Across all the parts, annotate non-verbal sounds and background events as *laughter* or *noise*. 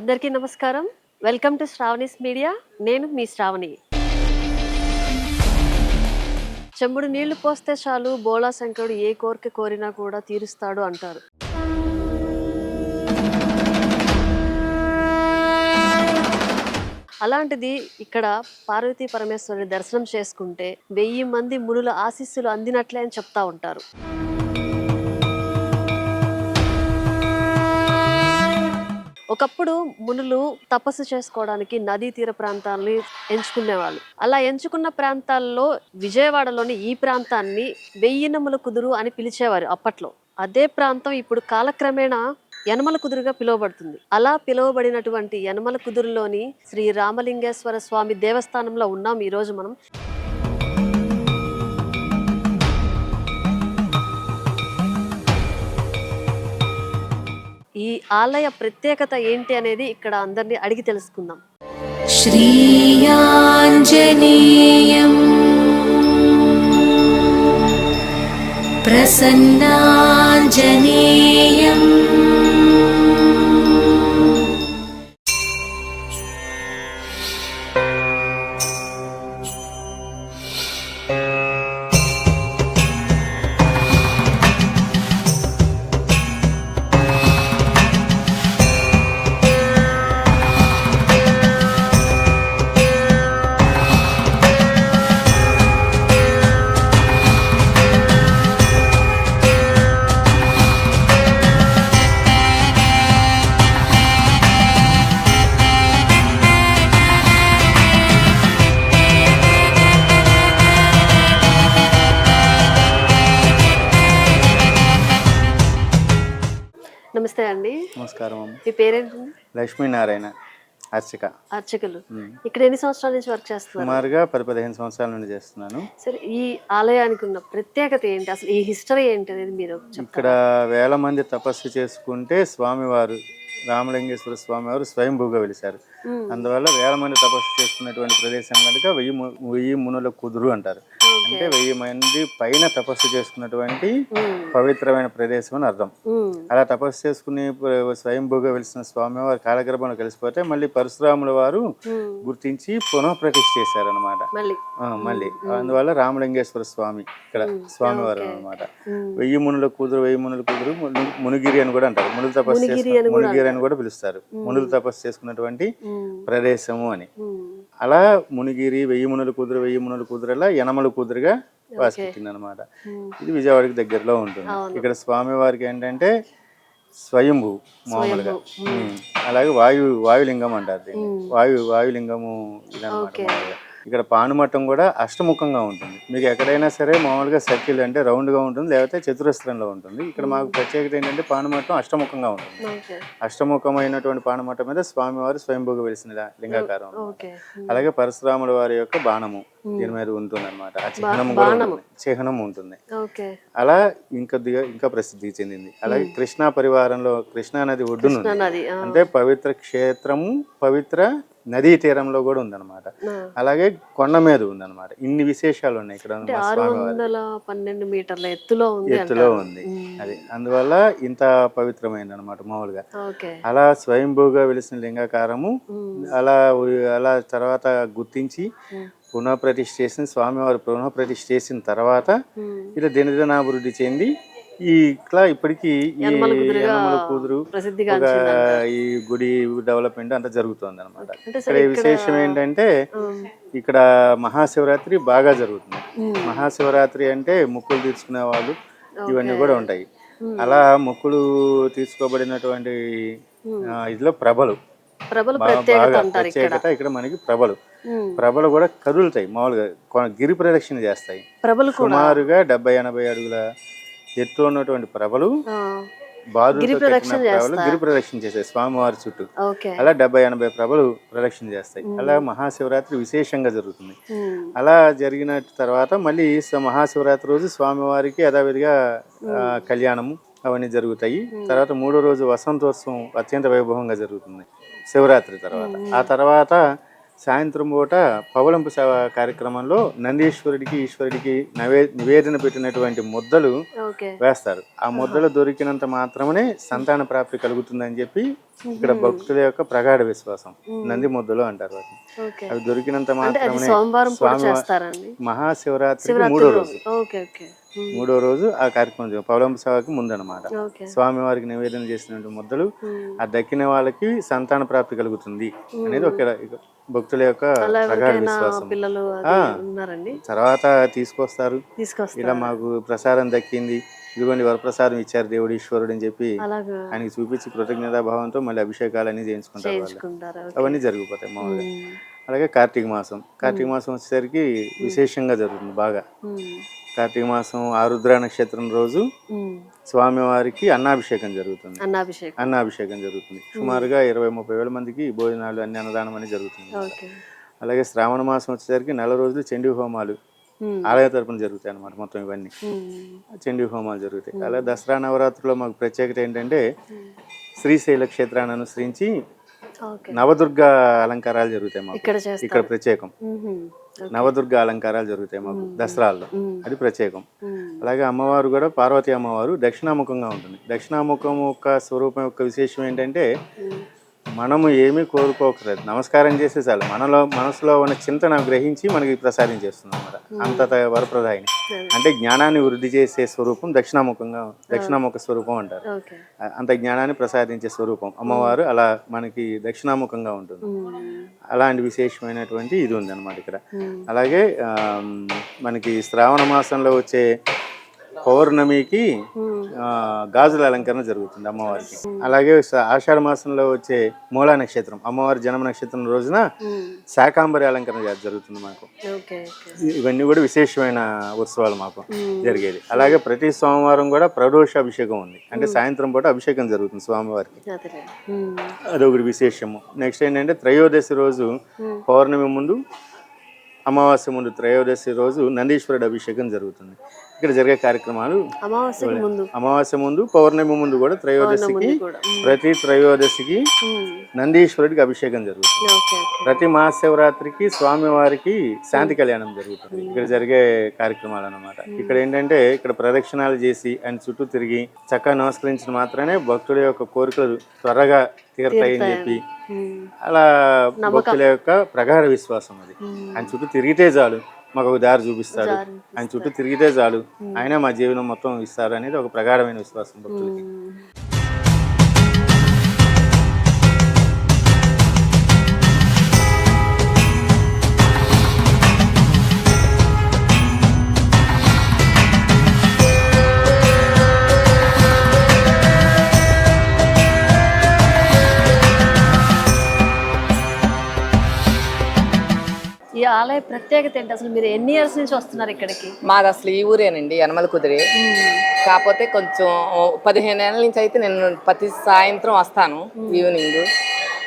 అందరికీ నమస్కారం. Welcome to Sravani's media నేను మీ శ్రావణి చెంబుడు నీళ్ళు పోస్తే చాలు బోళా శంకరుడు ఏ కోరిక కోరినా కూడా తీరుస్తాడు అంటారు. అలాంటిది ఇక్కడ పార్వతీ పరమేశ్వరుని దర్శనం చేసుకుంటే వెయ్యి మంది మునుల ఆశీస్సులు అందినట్లే అని చెప్తా ఉంటారు. ఒకప్పుడు మునులు తపస్సు చేసుకోవడానికి నదీ తీర ప్రాంతాలని ఎంచుకునేవాళ్ళు. అలా ఎంచుకున్న ప్రాంతాల్లో విజయవాడలోని ఈ ప్రాంతాన్ని వెయ్యినముల కుదురు అని పిలిచేవారు అప్పట్లో. అదే ప్రాంతం ఇప్పుడు కాలక్రమేణా యనమల కుదురుగా పిలువబడుతుంది. అలా పిలువబడినటువంటి యనమల కుదురులోని శ్రీ రామలింగేశ్వర స్వామి దేవస్థానంలో ఉన్నాం ఈరోజు మనం. ఈ ఆలయ ప్రత్యేకత ఏంటి అనేది ఇక్కడ అందరినీ అడిగి తెలుసుకుందాం. శ్రీయాంజనేయం ప్రసన్నాంజనేయం నమస్తే అండి. నమస్కారం. మీ పేరేంటండి లక్ష్మీనారాయణ అర్చక. అర్చకులు. ఇక్కడ ఎన్ని సంవత్సరాల నుంచి వర్క్ చేస్తున్నారు? సుమారుగా పది పదిహేను సంవత్సరాల నుండి చేస్తున్నాను. సరే ఈ ఆలయానికి ఉన్న ప్రత్యేకత ఏంటి? అసలు ఈ హిస్టరీ ఏంటి అనేది మీరు ఇక్కడ వేల మంది తపస్సు చేసుకుంటే స్వామివారు రామలింగేశ్వర స్వామివారు స్వయంభూగా వెలిశారు. అందువల్ల వేల మంది తపస్సు చేసుకున్నటువంటి ప్రదేశం కనుక వెయ్యి వెయ్యి మునుల కుదురు అంటారు. అంటే వెయ్యి మంది పైన తపస్సు చేసుకున్నటువంటి. పవిత్రమైన ప్రదేశం అని అర్థం. అలా తపస్సు చేసుకుని స్వయంభూగా వెలిసిన స్వామివారు కాలగర్భంలో కలిసిపోతే మళ్ళీ పరశురాముల వారు. గుర్తించి పునః ప్రతిష్ఠ చేశారనమాట మళ్ళీ. అందువల్ల రామలింగేశ్వర స్వామి ఇక్కడ స్వామివారు అన్నమాట. వెయ్యి మునుల కూతురు వెయ్యి మునుల కూతురు మును- మునిగిరి అని కూడా అంటారు. మునులు తపస్సు మునిగిరి అని కూడా మునిగిరి అని కూడా పిలుస్తారు. మునులు తపస్సు చేసుకున్నటువంటి. ప్రదేశము అని. అలా మునిగిరి వెయ్యి మునుల కూతురు వెయ్యి మునుల కూతురు అలా యనమల కూతురుగా వాసిపెట్టింది అనమాట. ఇది విజయవాడకి దగ్గరలో ఉంటుంది. ఇక్కడ స్వామివారికి ఏంటంటే స్వయంభూ మామూలుగా. అలాగే వాయు వాయులింగం అంటారు దీన్ని. వాయు వాయులింగము ఇదన్నమాట. ఇక్కడ పానుమట్టం కూడా అష్టముఖంగా ఉంటుంది. మీకు ఎక్కడైనా సరే మామూలుగా సర్కిల్ అంటే రౌండ్గా ఉంటుంది లేకపోతే చతురస్రంలో ఉంటుంది. ఇక్కడ మాకు ప్రత్యేకత ఏంటంటే పానుమట్టం అష్టముఖంగా ఉంటుంది. అష్టముఖమైనటువంటి పానుమట్టం మీద స్వామివారు స్వయంభూగా వెలిసిన లింగాకారం అలాగే పరశురాముల వారి యొక్క బాణము దీని మీద ఉంటుంది అనమాట ఆ చిహ్నం కూడా ఉంటుంది. చిహ్నం ఉంటుంది. అలా ఇంకా దిగ- ఇంకా ప్రసిద్ధి చెందింది. అలాగే కృష్ణా పరివారంలో కృష్ణా నది ఒడ్డున. అంటే పవిత్ర క్షేత్రము పవిత్ర నదీ తీరంలో కూడా ఉందన్నమాట. అలాగే కొండ మీద ఉందన్నమాట ఇన్ని విశేషాలు ఉన్నాయి ఇక్కడ పన్నెండు మీటర్ల ఎత్తులో ఉంది ఎత్తులో. ఉంది. అది అందువల్ల ఇంత పవిత్రమైంది అనమాట మామూలుగా అలా స్వయంభూగా వెలిసిన లింగాకారము. అలా అలా తర్వాత గుర్తించి. పునఃప్రతిష్ఠ చేసిన స్వామివారు పునఃప్రతిష్ఠ చేసిన తర్వాత. ఇలా దినదినాభివృద్ధి చెంది ఈ ఇట్లా ఇప్పటికీ ఈ యనమల ఒక ఈ గుడి డెవలప్మెంట్ అంతా జరుగుతుంది అనమాట ఇక్కడ విశేషం ఏంటంటే. ఇక్కడ మహాశివరాత్రి బాగా జరుగుతుంది. మహాశివరాత్రి అంటే మొక్కులు తీర్చుకునే వాళ్ళు ఇవన్నీ కూడా ఉంటాయి. అలా మొక్కులు తీర్చుకోబడినటువంటి ఆ, ఇదిలో ప్రభలు. ప్రత్యేకత ఇక్కడ. మనకి ప్రభలు. ప్రభలు కూడా కదులుతాయి మామూలుగా గిరి ప్రదక్షిణ చేస్తాయి. ప్రభలు సుమారుగా డెబ్బై ఎనభై అడుగుల ఎత్తు ఉన్నటువంటి ప్రభలు. బారులతో గిరి ప్రదక్షిణ ప్రభలు గిరి ప్రదక్షిణ చేస్తాయి స్వామివారి చుట్టూ. అలా డెబ్బై ఎనభై ప్రభలు ప్రదక్షిణ చేస్తాయి. అలా మహాశివరాత్రి విశేషంగా జరుగుతుంది. అలా జరిగిన తర్వాత మళ్ళీ మహాశివరాత్రి రోజు స్వామివారికి యథావిధిగా కళ్యాణము అవన్నీ జరుగుతాయి. తర్వాత మూడో రోజు వసంతోత్సవం అత్యంత వైభవంగా జరుగుతుంది. శివరాత్రి తర్వాత. ఆ తర్వాత సాయంత్రం పూట పవళంపు సేవ కార్యక్రమంలో నందీశ్వరుడికి ఈశ్వరుడికి నవే నివేదన పెట్టినటువంటి ముద్దలు వేస్తారు. ఆ ముద్దలు దొరికినంత మాత్రమే సంతాన ప్రాప్తి కలుగుతుందని చెప్పి ఇక్కడ భక్తుల యొక్క ప్రగాఢ విశ్వాసం. నంది ముద్దలు అంటారు వాటిని. అవి దొరికినంత మాత్రమే స్వామి చేస్తారండి? మహాశివరాత్రి శివరాత్రి మూడో రోజు. మూడో రోజు ఆ కార్యక్రమం పవళంపు సేవకి ముందనమాట స్వామివారికి నివేదన చేసినటువంటి ముద్దలు. ఆ దక్కిన వాళ్ళకి సంతాన ప్రాప్తి కలుగుతుంది అనేది ఒక భక్తుల యొక్క పిల్లలు ఉన్నారండి? తర్వాత తీసుకొస్తారు. ఇలా మాకు ప్రసాదం దక్కింది. ఇదిగోండి వరప్రసాదం ఇచ్చారు దేవుడు ఈశ్వరుడు అని చెప్పి ఆయనకి చూపించి కృతజ్ఞతాభావంతో మళ్ళీ అభిషేకాలు అన్ని చేయించుకుంటారు. అవన్నీ జరిగిపోతాయి మామూలుగా. అలాగే కార్తీక మాసం. కార్తీక మాసం వచ్చేసరికి విశేషంగా జరుగుతుంది బాగా. కార్తీక మాసం ఆరుద్ర నక్షత్రం రోజు. స్వామివారికి అన్నాభిషేకం జరుగుతుంది. అన్నాభిషేకం. అన్నాభిషేకం జరుగుతుంది. సుమారుగా ఇరవై ముప్పై వేల మందికి భోజనాలు అన్ని అన్నదానం అనేది జరుగుతుంది. అలాగే శ్రావణ మాసం వచ్చేసరికి నెల రోజులు చండీ హోమాలు ఆలయ తరపున జరుగుతాయి అన్నమాట మొత్తం ఇవన్నీ. చండీ హోమాలు జరుగుతాయి. అలాగే దసరా నవరాత్రిలో మాకు ప్రత్యేకత ఏంటంటే శ్రీశైల క్షేత్రాన్ని అనుసరించి నవదుర్గ అలంకారాలు జరుగుతాయి మాకు. ఇక్కడ ప్రత్యేకం. నవదుర్గ అలంకారాలు జరుగుతాయి మాకు దసరాల్లో. అది ప్రత్యేకం. అలాగే అమ్మవారు కూడా పార్వతీ అమ్మవారు దక్షిణాముఖంగా ఉంటుంది. దక్షిణాముఖం యొక్క స్వరూపం యొక్క విశేషం ఏంటంటే మనము ఏమీ కోరుకోకలేదు నమస్కారం చేస్తే చాలు. మనలో మనసులో ఉన్న చింతన గ్రహించి మనకి ప్రసాదం చేస్తుంది అన్నమాట. అంత వరప్రదాయిని. అంటే జ్ఞానాన్ని వృద్ధి చేసే స్వరూపం దక్షిణాముఖంగా దక్షిణాముఖ స్వరూపం అంటారు. అంత జ్ఞానాన్ని ప్రసాదించే స్వరూపం. అమ్మవారు అలా మనకి దక్షిణాముఖంగా ఉంటుంది. అలాంటి విశేషమైనటువంటి ఇది ఉంది అనమాట ఇక్కడ అలాగే మనకి శ్రావణ మాసంలో వచ్చే పౌర్ణమికి గాజుల అలంకరణ జరుగుతుంది అమ్మవారికి. అలాగే ఆషాఢ మాసంలో వచ్చే మూలా నక్షత్రం అమ్మవారి జన్మ నక్షత్రం రోజున శాకాంబరి అలంకరణ జరుగుతుంది మాకు. ఇవన్నీ కూడా విశేషమైన ఉత్సవాలు మాకు జరిగేది. అలాగే ప్రతి సోమవారం కూడా ప్రదోష అభిషేకం ఉంది. అంటే సాయంత్రం పూట అభిషేకం జరుగుతుంది స్వామివారికి. అదొకటి విశేషము. నెక్స్ట్ ఏంటంటే త్రయోదశి రోజు పౌర్ణమి ముందు అమావాస్య ముందు త్రయోదశి రోజు నందీశ్వరుడు అభిషేకం జరుగుతుంది. ఇక్కడ జరిగే కార్యక్రమాలు అమావాస్య ముందు పౌర్ణమి ముందు కూడా త్రయోదశికి ప్రతి త్రయోదశికి నందీశ్వరుడికి అభిషేకం జరుగుతుంది. ప్రతి మహాశివరాత్రికి స్వామివారికి శాంతి కళ్యాణం జరుగుతుంది. ఇక్కడ జరిగే కార్యక్రమాలు అన్నమాట ఇక్కడ ఏంటంటే ఇక్కడ ప్రదక్షిణాలు చేసి ఆయన చుట్టూ తిరిగి చక్కగా నమస్కరించిన మాత్రమే భక్తుల యొక్క కోరికలు త్వరగా తీరుతాయని చెప్పి అలా భక్తుల యొక్క ప్రగాఢ విశ్వాసం అది. ఆయన చుట్టూ తిరిగితే చాలు. మాకు ఒక దారి చూపిస్తాడు. ఆయన చుట్టూ తిరిగితే చాలు. ఆయన మా జీవనం మొత్తం ఇస్తారు అనేది ఒక ప్రగాఢమైన విశ్వాసం భక్తులకి. ఆలయ ప్రత్యేకత ఏంటి? అసలు మీరు ఎన్ని ఇయర్స్ నుంచి వస్తున్నారు ఇక్కడికి? మాది అసలు ఈ ఊరేనండి యనమల కుదిరి. కాకపోతే కొంచెం పదిహేను ఏళ్ళ నుంచి అయితే నేను ప్రతి సాయంత్రం వస్తాను ఈవినింగ్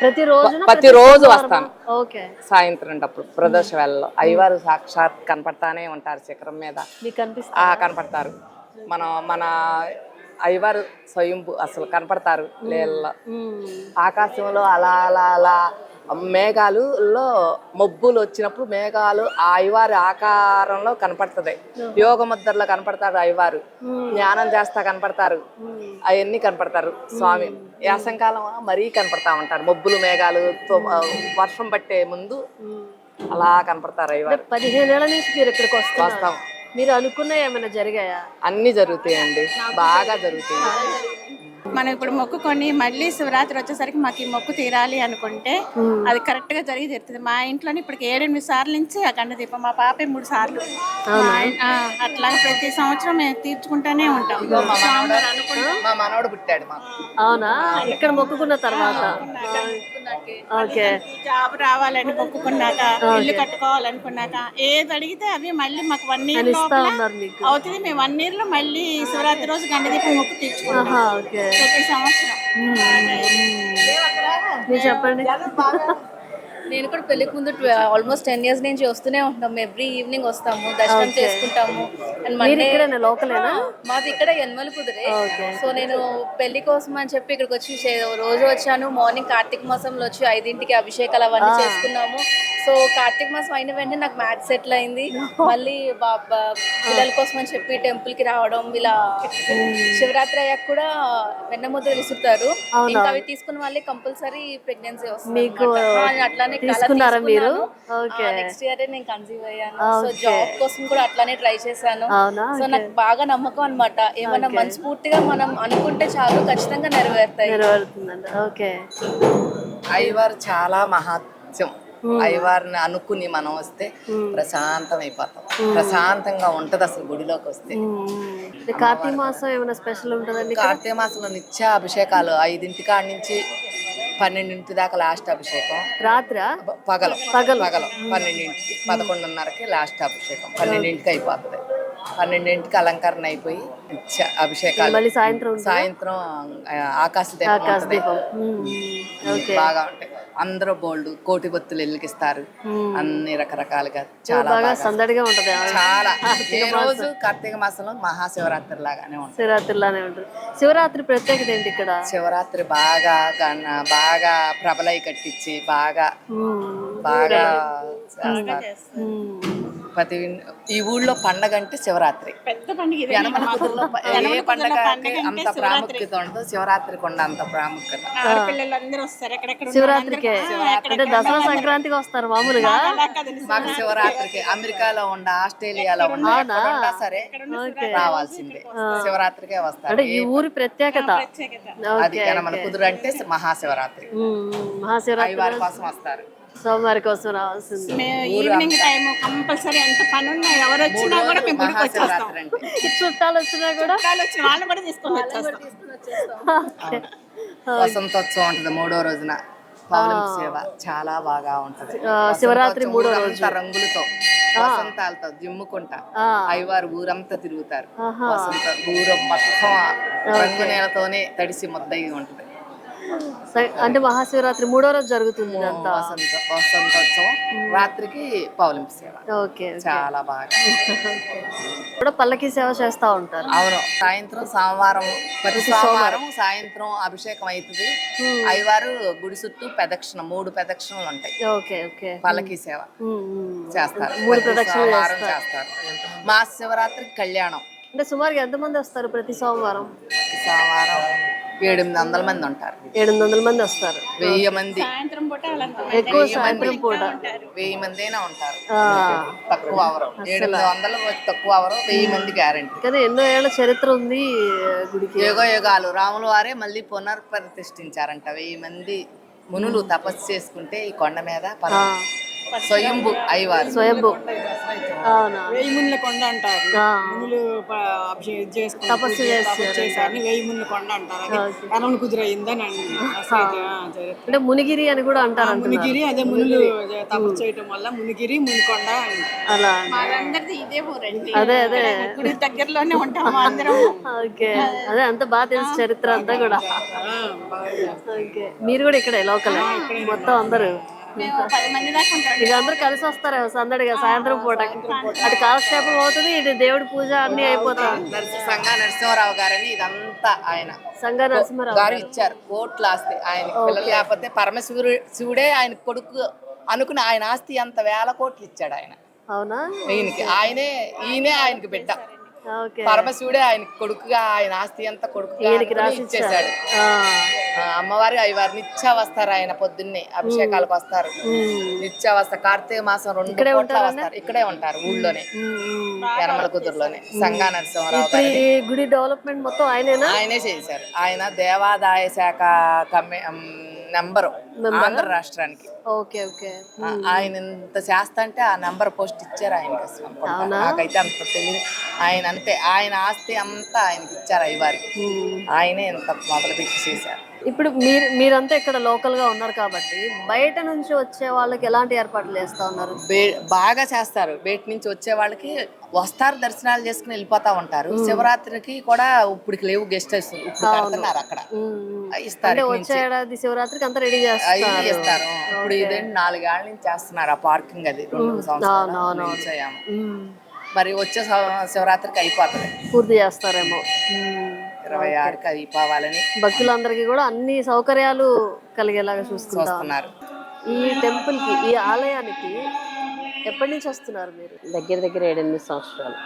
ప్రతి రోజు ప్రతి రోజు వస్తాను. ఓకే. సాయంత్రం అప్పుడు ప్రదోష వేళలో. అయ్యవారు సాక్షాత్ కనపడతానే ఉంటారు శిఖరం మీద. మీకు ఆ కనపడతారు. మన మన అయ్యవారు స్వయంభు అసలు కనపడతారు నీళ్ళలో ఆకాశంలో అలా అలా అలా మేఘాలులో మబ్బులు వచ్చినప్పుడు మేఘాలు ఆ అయ్యవారి ఆకారంలో కనపడుతుంది. యోగ ముద్రలో కనపడతారు అయ్యవారు జ్ఞానం చేస్తా కనపడతారు. అవన్నీ కనపడతారు స్వామి. యాసంకాలం మరీ కనపడతా ఉంటారు. మబ్బులు మేఘాలు వర్షం పట్టే ముందు అలా కనపడతారు అయ్యవారు పదిహేనేళ్ళ నుంచి మీరు ఇక్కడికి వస్తాం. మీరు అనుకున్న ఏమైనా జరిగాయా? అన్ని జరుగుతాయండి. బాగా జరుగుతాయి. మనం ఇప్పుడు మొక్కుకొని మళ్ళీ శివరాత్రి వచ్చేసరికి మాకు ఈ మొక్కు తీరాలి అనుకుంటే అది కరెక్ట్గా జరిగి తీరుతుంది. మా ఇంట్లోనే ఇప్పటికి ఏడెనిమిది సార్లు నుంచి ఆ గంట దీపం మా పాపే మూడు సార్లు. అట్లాగే ప్రతి సంవత్సరం మేము తీర్చుకుంటూనే ఉంటాం. మా మనవడు పుట్టాడు అవునా? ఇక్కడ మొక్కుకున్న తర్వాత. ఓకే. జాబ్ రావాలని మొక్కుకున్నాక ఇల్లు కట్టుకోవాలనుకున్నాక ఏది అడిగితే అవి మళ్ళీ మాకు వన్ ఇయర్ లోపల అవుతుంది. మేము వన్ ఇయర్లో మళ్ళీ శివరాత్రి రోజు గంట దీపం మొక్కు ఓకే. ప్రతి సంవత్సరం. చెప్పండి. నేను కూడా పెళ్ళికి ముందు ఆల్మోస్ట్ టెన్ ఇయర్స్ నుంచి వస్తూనే ఉంటాము ఎవ్రీ ఈవినింగ్ వస్తాము దర్శనం చేసుకుంటాము. అండ్ లోకలేనా? మాది ఇక్కడ ఎన్మల కుదిరే. సో నేను పెళ్ళి కోసం అని చెప్పి ఇక్కడికి వచ్చి రోజు వచ్చాను. మార్నింగ్ కార్తీక మాసంలో వచ్చి ఐదింటికి అభిషేకాలు అవన్నీ చేసుకున్నాము. సో కార్తీక మాసం అయిన వెంటనే నాకు మ్యాథ్స్ సెటిల్ అయింది. *laughs* మళ్ళీ బా- బా- పిల్లల కోసం అని చెప్పి టెంపుల్కి రావడం ఇలా శివరాత్రి అయ్యాక కూడా వెన్న ముద్ర విసురుతారు ఇంకా అవి తీసుకున్న వాళ్ళే కంపల్సరీ ప్రెగ్నెన్సీ వస్తుంది అట్లానే తీసుకున్నారా మీరు? నెక్స్ట్ ఇయర్ నేను కన్సీవ్ అయ్యాను. సో జాబ్ కోసం కూడా అట్లానే ట్రై చేశాను. అవునా? సో నాకు బాగా నమ్మకం అన్నమాట. ఏమన్నా మనస్ఫూర్తిగా మనం అనుకుంటే చాలు ఖచ్చితంగా నెరవేరుతాయి. నెరవేరుతుందండి ఓకే. అయ్యవారు చాలా మహత్యం. అయ్యవారిని అనుకుని మనం వస్తే ప్రశాంతం అయిపోతాం ప్రశాంతంగా ఉంటది అసలు గుడిలోకి వస్తే. కార్తీక మాసం ఏమైనా స్పెషల్ ఉంటుందండి కార్తీక మాసంలో నిత్య అభిషేకాలు ఐదింటి కాడి నుంచి పన్నెండింటి దాకా లాస్ట్ అభిషేకం. రాత్రా? పగలు. పగలు. పగలు. పన్నెండింటికి పదకొండున్నరకి లాస్ట్ అభిషేకం. పన్నెండింటికి అయిపోతుంది. పన్నెండింటికి అలంకరణ అయిపోయి నిత్య అభిషేకాలు. మళ్ళీ సాయంత్రం సాయంత్రం ఆకాశ దీపం బాగా ఉంటాయి. అందరూ బోల్డ్ కోటి బొత్తులు వెలిగిస్తారు అన్ని రకరకాలుగా చాలా సందడిగా ఉంటది చాలా. ఏ రోజు కార్తీక మాసంలో మహాశివరాత్రి లాగానే ఉంటుంది. శివరాత్రిలానే ఉంటుంది. శివరాత్రి ప్రత్యేకత ఏంటి ఇక్కడ? శివరాత్రి బాగా బాగా ప్రబలై కట్టించి బాగా. బాగా చేస్తారు. ప్రతి ఈ ఊళ్ళో పండగ అంటే శివరాత్రి. పెద్ద పండుగ ఇదే. యనమల కుదురులో ప- ఏ పండగ అంత శివరాత్రి. ప్రాముఖ్యత ఉండదు. శివరాత్రికి ఉండ అంత ప్రాముఖ్యత. ఆడపిల్లలు అందరూ వస్తారు ఎక్కడెక్కడ ఉన్న శివరాత్రికే. వాళ్ళందరూ- అంటే దసరా సంక్రాంతికి వస్తారు మామూలుగా? అలా కాదండి. మాకు శివరాత్రికి అమెరికాలో ఉండ ఆస్ట్రేలియాలో ఉండ అవునా? ఎక్కడ ఉన్నా సరే ఓకే. రావాల్సిందే. శివరాత్రికే వస్తారు. అంటే ఈ ఊరి ప్రత్యేకత. ప్రత్యేకత. అది యనమల కుదురు అంటే మహాశివరాత్రి. మహాశివరాత్రి అయ్యవారి కోసం వస్తారు. సోమవారి కోసం రావాల్సింది. మేము ఈవినింగ్ టైం కంపల్సరీ ఎంత పని ఉన్నా ఎవరు వచ్చినా కూడా మేము గుడికి వచ్చేస్తాం చుట్టాలు వచ్చినా కూడా చుట్టాలు వచ్చిన వాళ్ళని కూడా తీసుకొని వచ్చేస్తాం. వసంతోత్సవం ఉంటుంది మూడో రోజున. పౌర్ణమి సేవ చాలా బాగా ఉంటది. శివరాత్రి మూడో ఊరంతా రంగులతో వసంతాలతో జిమ్ముకుంటా ఆ. అయ్యవారు ఊరంతా తిరుగుతారు. వసంత ఊరం మొత్తం రంగు నేలతోనే తడిసి ముద్దయి ఉంటది. అంటే మహాశివరాత్రి మూడో రోజు జరుగుతుంది వసంత వసంతోత్సవం. రాత్రికి పౌర్ణమి సేవ. ఓకే. చాలా బాగా. కూడా పల్లకి సేవ చేస్తా ఉంటారు. అవును. సాయంత్రం సోమవారం ప్రతి సోమవారం సాయంత్రం అభిషేకం అవుతుంది. అయ్యవారు గుడి చుట్టూ ప్రదక్షిణ మూడు ప్రదక్షిణలు ఉంటాయి. Okay okay. పల్లకి సేవ. చేస్తారు. మూడు ప్రదక్షిణలు చేస్తారు. చేస్తారు. మా శివరాత్రి కళ్యాణం. అంటే సుమారుగా ఎంతమంది వస్తారు ప్రతి సోమవారం? సోమవారం ఏడెనిమిది వందల మంది ఉంటారు. ఎనిమిది వందల మంది వస్తారు. వెయ్యి మంది. సాయంత్రం పూట వాళ్ళంతా ఎక్కువ వెయ్యి మంది సాయంత్రం పూట. వెయ్యి మంది అయినా ఉంటారు. ఆ, తక్కువ అవరు. ఏడెనిమిది వందలు తక్కువ అవరు వెయ్యి మంది గ్యారంటీ కానీ ఎన్నో ఏళ్ళ చరిత్ర ఉంది గుడికి. యుగ యుగాలు. రాముల వారే మళ్ళీ పునర్ప్రతిష్ఠించారంట. వెయ్యి మంది మునులు తపస్సు చేసుకుంటే ఈ కొండ మీద పర- స్వయంభు అయ్యవారు. స్వయంభు. అవునా? వెయ్యి ముళ్ళ కొండ అంటారు. మునులు అభిషేకం చేసుకుని తపస్సు చేస్తారు. చేశారని వెయ్యి ముళ్ళ కొండ అంటారు. కరణం కుదిరయిందని. అంటే మునిగిరి అని కూడా అంటారు మునిగిరి అదే మునులు తపస్సు చేయటం వల్ల మునిగిరి మునికొండ అని అలా మాదందరిది ఇదే ఊరండి. అదే అదే. గుడి దగ్గరలోనే ఉంటాము అందరం ఓకే. అదే అంత బాగా తెలుసు చరిత్ర అంతా కూడా. ఓకే. మీరు కూడా ఇక్కడే లోకల్. మొత్తం అందరూ. మేము పది మంది దాకా ఉంటాం. ఇక అందరూ కలిసి వస్తారు సందడిగా సాయంత్రం పూట. అటు కాలక్షేపం అవుతుంది ఇటు దేవుడి పూజ అన్ని అయిపోతాయి. నరసి సంగా నరసింహారావు గారని ఇదంతా ఆయన. సంగ నరసింహారావు గారు ఇచ్చారు. కోట్ల ఆస్తి. ఆయన పిల్లలు లేకపోతే పరమశివుడు శివుడే ఆయన కొడుకు అనుకుని ఆయన ఆస్తి అంత వేల కోట్లు ఇచ్చాడు ఆయన. అవునా? ఈయనకి. ఆయనే ఈయనే ఆయనకి బిడ్డ. పరమశివుడే ఆయన కొడుకుగా ఆయన ఆస్తి అంతా కొడుకుగా ఇచ్చేసాడు అమ్మవారి అయ్యవారు నిత్య వస్తారు ఆయన పొద్దున్నే. అభిషేకాలకు వస్తారు. నిత్య వస్తారు కార్తీక మాసం రెండు ఉంటారా? వస్తారు. ఇక్కడే ఉంటారు ఊళ్ళోనే. యనమల కుదురులోనే. సంగా నరసింహారావు గుడి డెవలప్మెంట్ మొత్తం ఆయనేనా? ఆయనే చేశారు. ఆయన దేవాదాయ శాఖ కమి నెంబరు ఆంధ్ర రాష్ట్రానికి. Okay okay. ఆయన ఇంత చేస్తా అంటే ఆ నెంబర్ పోస్ట్ ఇచ్చారు ఆయనకి అసలు అనుకుంటా. నాకైతే అంత తెలియదు ఆయన అంతే ఆయన ఆస్తి అంతా ఆయనకి ఇచ్చారు అయ్యవారికి ఆయనే ఇంత మొదలు పెట్టి చేశారు. ఇప్పుడు మీరు మీరంతా ఇక్కడ లోకల్గా ఉన్నారు కాబట్టి బయట నుంచి వచ్చే వాళ్ళకి ఎలాంటి ఏర్పాట్లు చేస్తా ఉన్నారు? బాగా చేస్తారు. బయట నుంచి వచ్చే వాళ్ళకి వస్తారు దర్శనాలు చేసుకుని వెళ్ళిపోతా ఉంటారు. శివరాత్రికి కూడా ఇప్పటికి లేవు గెస్ట్ హౌస్ ఇప్పుడు కడుతున్నారు అక్కడ. ఇస్తారు వచ్చే. ఏడాది శివరాత్రికి అంతా రెడీ చేస్తారు. ఇస్తారు ఇప్పుడు ఇదేంటి నాలుగేళ్ళ నుంచి చేస్తున్నారు ఆ పార్కింగ్ అది రెండు సంవత్సరాలు. మరి వచ్చే శివ- శివరాత్రికి అయిపోతుంది. పూర్తి చేస్తారేమో. ఇరవై ఆరుకి అయిపోవాలని భక్తులందరికీ కూడా అన్ని సౌకర్యాలు కలిగేలాగా చూస్తున్నారు. ఈ టెంపుల్కి ఈ ఆలయానికి ఎప్పటి నుంచి వస్తున్నారు మీరు? దగ్గర దగ్గర ఏడెనిమిది సంవత్సరాలు?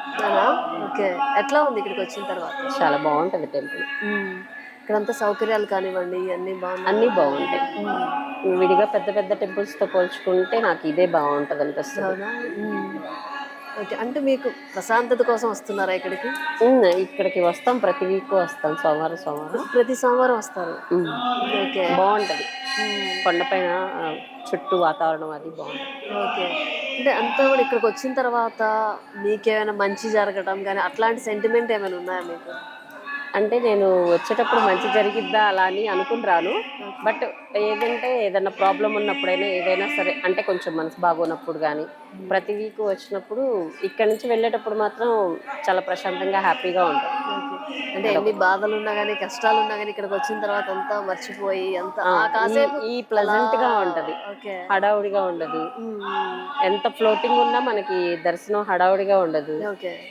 ఓకే. ఎట్లా ఉంది ఇక్కడికి వచ్చిన తర్వాత? చాలా బాగుంటది టెంపుల్. ఇక్కడంతా సౌకర్యాలు కానివ్వండి అన్ని బాగున్నాయి. అన్నీ బాగుంటాయి. విడిగా పెద్ద పెద్ద టెంపుల్స్తో పోల్చుకుంటే నాకు ఇదే బాగుంటది అనిపిస్తుంది. ఓకే. అంటే మీకు ప్రశాంతత కోసం వస్తున్నారా ఇక్కడికి? ఇక్కడికి వస్తాం. ప్రతి వీక్ వస్తాం. సోమవారం సోమవారం. ప్రతి సోమవారం వస్తారు? ఓకే. బాగుంటది. కొండపైన చుట్టూ వాతావరణం అది బాగుంటది. ఓకే. అంటే అంతా కూడా ఇక్కడికి వచ్చిన తర్వాత మీకేమైనా మంచి జరగడం కానీ అట్లాంటి సెంటిమెంట్ ఏమైనా ఉన్నాయా మీకు? అంటే నేను వచ్చేటప్పుడు మంచి జరిగిద్దా అలా అని అనుకుని రాను బట్ ఏదంటే ఏదైనా ప్రాబ్లం ఉన్నప్పుడైనా ఏదైనా సరే అంటే కొంచెం మనసు బాగోనప్పుడు కానీ ప్రతి వీక్ వచ్చినప్పుడు ఇక్కడ నుంచి వెళ్ళేటప్పుడు మాత్రం చాలా ప్రశాంతంగా హ్యాపీగా ఓకే. అంటే ఎన్ని బాధలు ఉన్నా కానీ కష్టాలు ఉన్నా కానీ ఇక్కడికి వచ్చిన తర్వాత అంతా మర్చిపోయి అంత ఈ- ప్లెజెంట్గా ఉంటది. హడావుడిగా ఉండదు. ఎంత ఫ్లోటింగ్ ఉన్నా మనకి దర్శనం హడావుడిగా ఉండదు.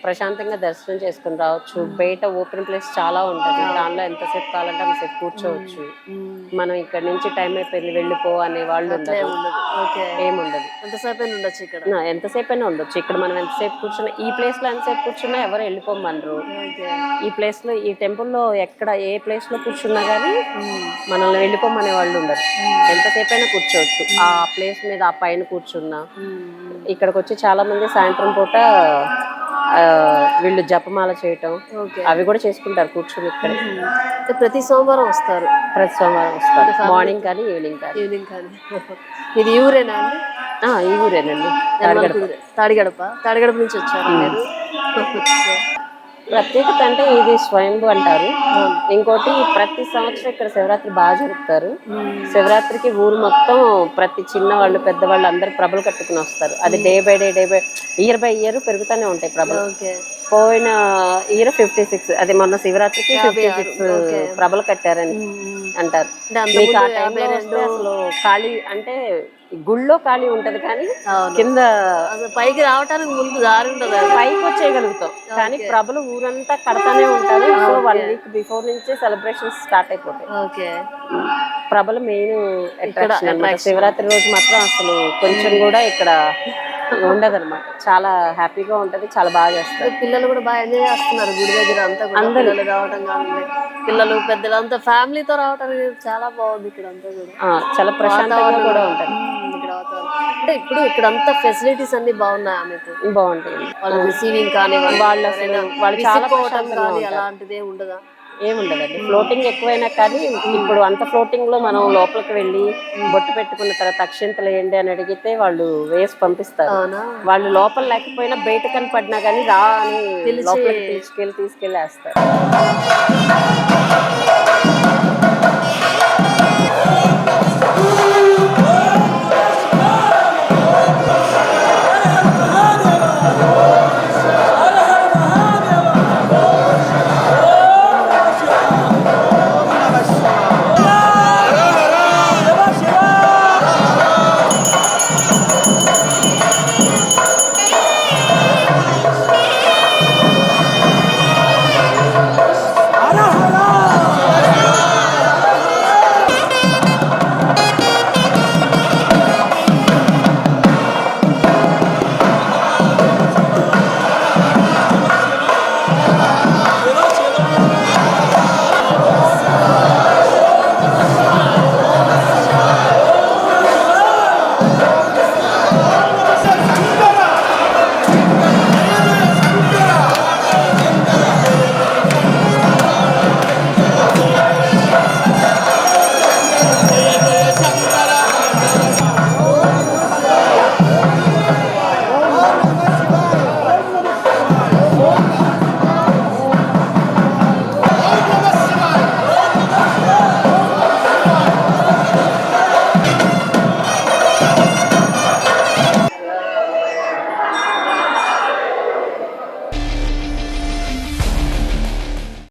ప్రశాంతంగా దర్శనం చేసుకుని రావచ్చు. బయట ఓపెన్ ప్లేస్ చాలా ఉంటుంది. దానిలో ఎంతసేపు కావాలంటే అంతసేపు కూర్చోవచ్చు. మనం ఇక్కడ నుంచి టైం అయిపోయింది వెళ్ళిపో అనే వాళ్ళు ఉండదు. ఏముండదు. ఎంతసేపు ఉండొచ్చు ఇక్కడ. ఎంతసేపు అయినా ఉండొచ్చు. ఇక్కడ మనం ఎంతసేపు కూర్చున్నా ఈ ప్లేస్లో ఎంతసేపు కూర్చున్నా ఎవరు వెళ్ళిపోమనరు. ఈ ప్లేస్లో ఈ టెంపుల్లో ఎక్కడ ఏ ప్లేస్లో కూర్చున్నా కానీ మనల్ని వెళ్ళిపోమనే వాళ్ళు ఉండరు. ఎంతసేపు అయినా కూర్చోవచ్చు. ఆ ప్లేస్ మీద ఆ పైన కూర్చున్నా. ఇక్కడికి వచ్చి చాలా మంది సాయంత్రం పూట వీళ్ళు జపమాల చేయటం ఓకే. అవి కూడా చేసుకుంటారు కూర్చొని ఇక్కడ. ప్రతి సోమవారం వస్తారు. ప్రతి సోమవారం వస్తారు. మార్నింగ్ కానీ ఈవినింగ్ కానీ. ఈవినింగ్ కానీ. *laughs* ఇది ఈ ఊరేనా అండి? ఆ, ఈ ఊరేనండి. కుదిరే. తాడిగడప. తాడిగడప. నుంచి వచ్చారు *laughs* ప్రత్యేకత అంటే ఇది స్వయంభు అంటారు. ఇంకోటి ప్రతి సంవత్సరం ఇక్కడ శివరాత్రి బాగా జరుపుతారు. శివరాత్రికి ఊరు మొత్తం ప్రతి చిన్న వాళ్ళు పెద్దవాళ్ళు అందరు ప్రభలు కట్టుకుని వస్తారు. అది day by day day by year by year పెరుగుతూనే ఉంటాయి ప్రభలు. పోయిన ఇయర్ ఫిఫ్టీ సిక్స్ అది మొన్న శివరాత్రికి ఫిఫ్టీ సిక్స్. ప్రభలు కట్టారని అంటారు. మీకు ఆ టైంలో అసలు ఖాళీ అంటే గుళ్ళో ఖాళీ ఉంటది కానీ. కింద పైకి రావటానికి ముందు దారి ఉంటుంది పైకి వచ్చేయగలుగుతాం. కానీ ప్రభలు ఊరంతా కడతానే ఉంటారు. సో వన్ వీక్ బిఫోర్ నుంచే సెలబ్రేషన్స్ స్టార్ట్ అయిపోతాయి. ఓకే. ప్రభలు మెయిన్ అట్రాక్షన్ శివరాత్రి రోజు మాత్రం అసలు కొంచెం కూడా ఇక్కడ ఉండదన్నమాట. చాలా హ్యాపీగా ఉంటది చాలా బాగా చేస్తారు. పిల్లలు కూడా బాగా ఎంజాయ్ చేస్తున్నారు గుడి దగ్గర అంతా పిల్లలు రావటం కానీ పిల్లలు పెద్దలు అంతా ఫ్యామిలీతో రావటానికి చాలా బాగుంది ఇక్కడ అంతా కూడా. చాలా ప్రశాంతంగా కూడా ఉంటది. ఇక్కడ. అంటే ఇప్పుడు ఇక్కడ అంతా ఫెసిలిటీస్ అన్ని బాగున్నాయా మీకు? బాగుంటుంది వాళ్ళు రిసీవింగ్ కానీ వాళ్ళు వాళ్ళు చాలా ప్రశాంతంగా కానీ. అలాంటిదే ఉండదా? ఏముండదండి. ఫ్లోటింగ్ ఎక్కువైనా కానీ ఇప్పుడు అంత ఫ్లోటింగ్లో మనం లోపలికి వెళ్ళి బొట్టు పెట్టుకున్న తర్వాత అక్షింతలు వేయండి అని అడిగితే వాళ్ళు వేసి పంపిస్తారు. వాళ్ళు లోపల లేకపోయినా బయట కనపడినా కానీ రా అని లోపలికి తీసుకెళ్ళి వేస్తారు